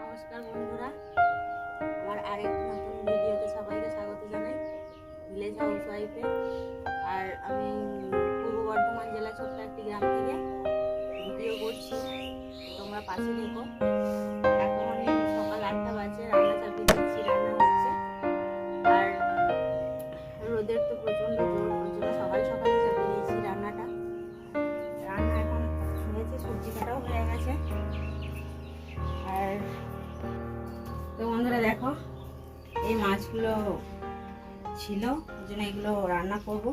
নমস্কার বন্ধুরা। আমার আরেক নতুন ভিডিওতে সবাইকে স্বাগত জানাই, ভিলেজ হাউস ওয়াইফে আর আমি পূর্ব বর্ধমান জেলা ছোট্ট একটি গ্রাম থেকে ভিডিও করছি। তোমরা পাশে দেখো। মাছগুলো ছিল ওই জন্য এগুলো রান্না করব,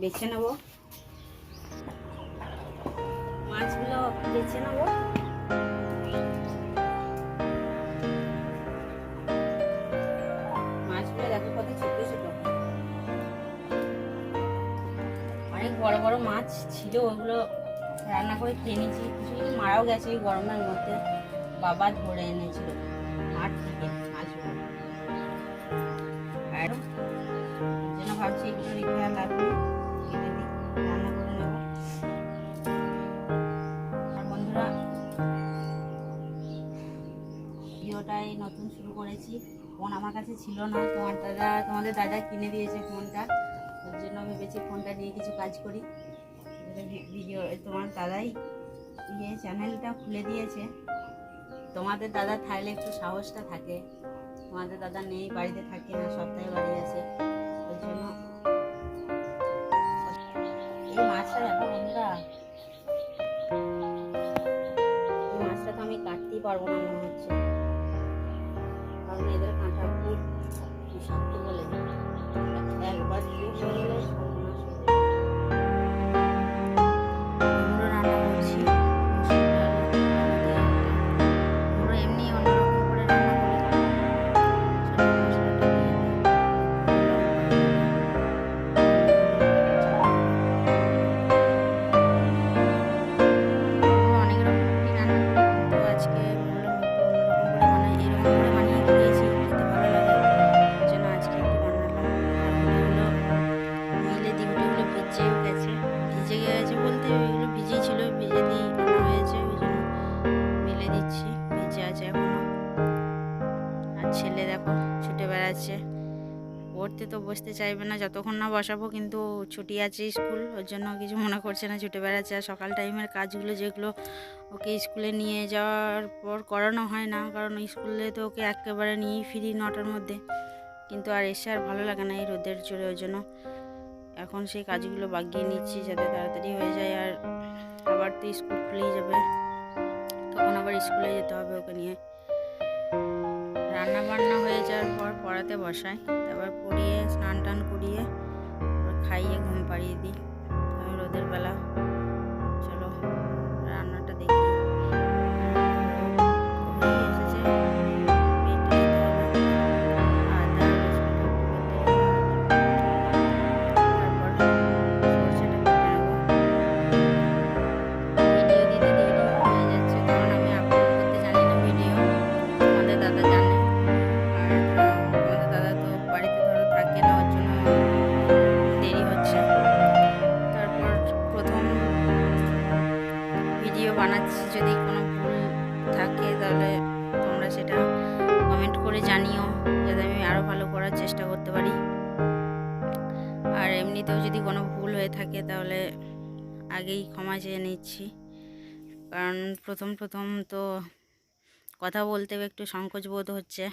বেছে নেব। মাছগুলো বেছে নেব। মাছগুলো দেখো কত ছোট ছোট। অনেক বড় বড় মাছ ছিল, ওগুলো রান্না করে খেয়ে নিয়েছি। কিছু কিছু মারাও গেছে এই গরমের মধ্যে। বাবা ধরে এনেছিল। করেছি। ফোন আমার কাছে ছিল না। তোমার দাদা, তোমাদের দাদা কিনে দিয়েছে ফোনটা। ওর জন্য আমি ভেবেছি ফোনটা নিয়ে কিছু কাজ করি। ভিডিও তোমার দাদাই ইয়ে চ্যানেলটা খুলে দিয়েছে। তোমাদের দাদা থাকলে একটু সাহসটা থাকে। তোমাদের দাদা নেই, বাড়িতে থাকে না, সপ্তাহে বাড়ি আছে ওই জন্য এই মাছটা দেখো বন্ধুরা। এই মাছটা তো আমি কাটতেই পারব না মনে হচ্ছে। কারণ এদের কাঁটা বিষাক্ত বলে একবার দিয়ে বসতে চাইবে না, যতক্ষণ না বসাবো কিন্তু ছুটি আছে স্কুল, ওর জন্য কিছু মনে করছে না, ছুটে বেড়াচ্ছে। আর সকাল টাইমের কাজগুলো যেগুলো ওকে স্কুলে নিয়ে যাওয়ার পর করানো হয় না, কারণ স্কুলে তো ওকে একেবারে নিয়েই ফিরি নটার মধ্যে। কিন্তু আর এসে আর ভালো লাগে না এই রোদের জোরে ওই জন্য এখন সেই কাজগুলো বাগিয়ে নিচ্ছি যাতে তাড়াতাড়ি হয়ে যায়। আর আবার তো স্কুল খুলেই যাবে, তখন আবার স্কুলে যেতে হবে ওকে নিয়ে। রান্না বান্না হয়ে যাওয়ার পর পড়াতে বসাই তারপর পড়িয়ে স্নান টান করিয়ে তারপর খাইয়ে ঘুম পাড়িয়ে দিই আমি রোদের বেলা করার চেষ্টা করতে পারি। আর এমনিতেও যদি কোনো ভুল হয়ে থাকে তাহলে আগেই ক্ষমা চেয়ে নিচ্ছি। কারণ প্রথম প্রথম তো কথা বলতেও একটু সংকোচ বোধ হচ্ছে।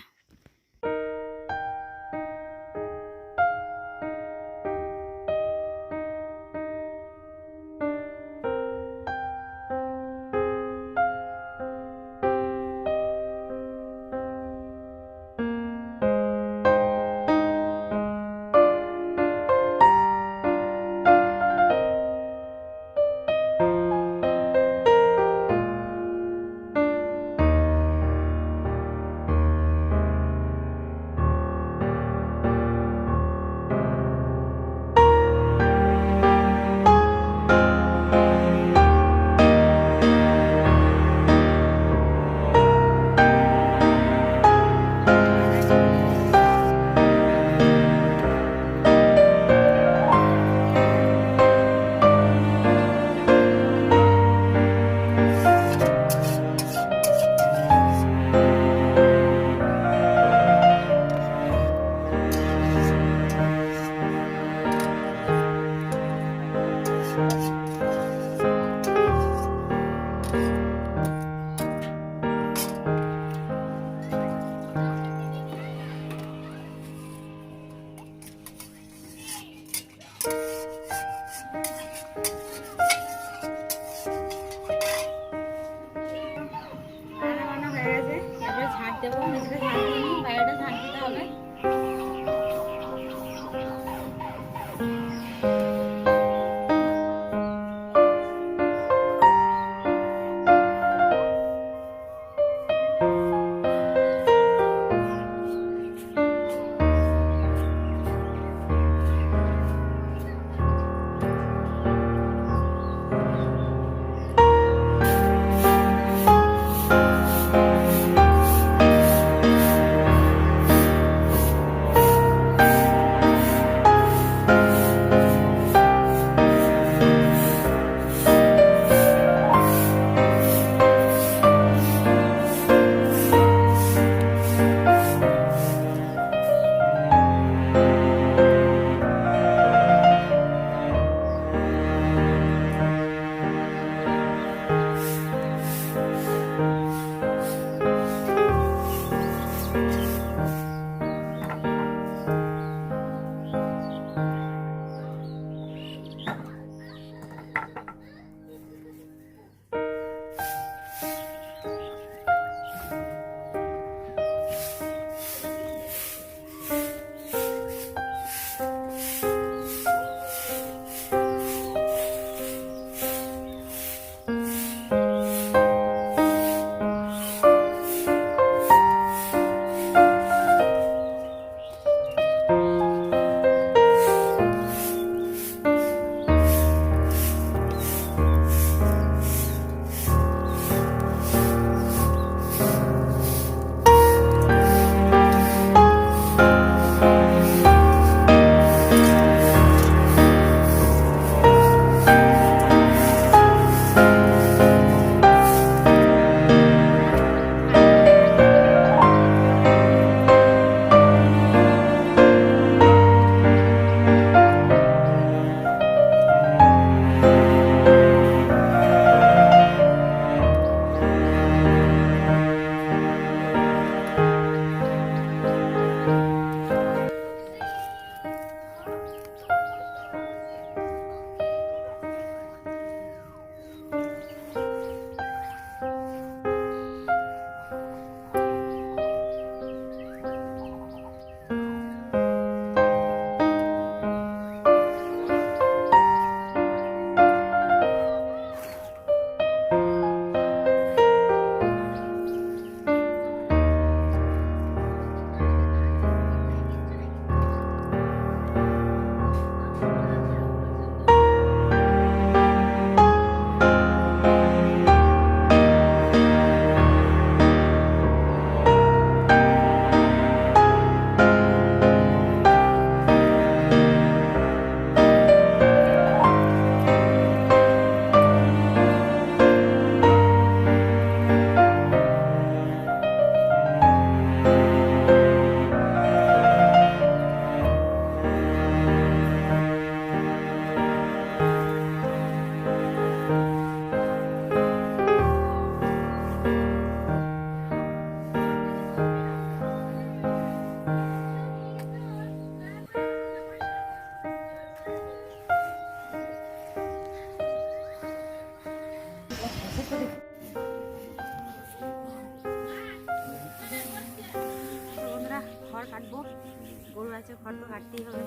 তো কাটতেই হবে।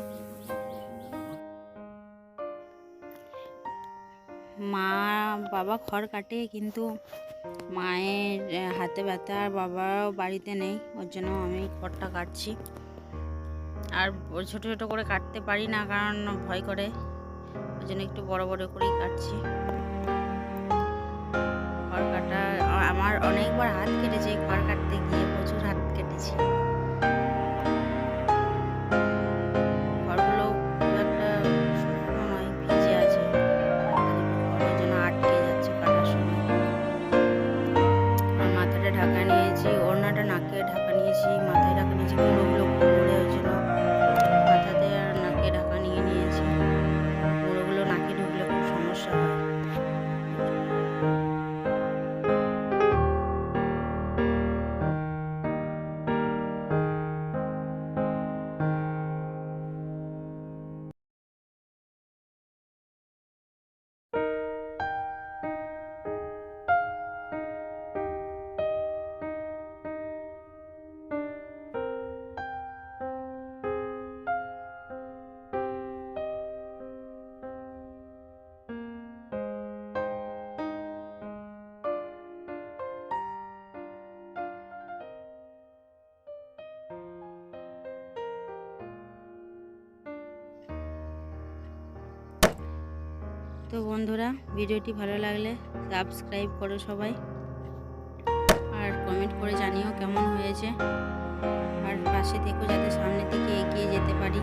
মা, বাবা খড় কাটে, কিন্তু মায়ের হাতে ব্যথা আর বাবাও বাড়িতে নেই, ওর জন্য আমি খড়টা কাটছি। আর ছোটো ছোট ছোট করে কাটতে পারি না, কারণ ভয় করে ওই জন্য একটু বড় বড় করেই কাটছি। খড় কাটা আমার অনেকবার হাত তো বন্ধুরা, ভিডিওটি ভালো লাগলে সাবস্ক্রাইব করো সবাই। আর কমেন্ট করে জানিও কেমন হয়েছে। আর পাশে দেখো যাতে সামনের দিকে এগিয়ে যেতে পারি।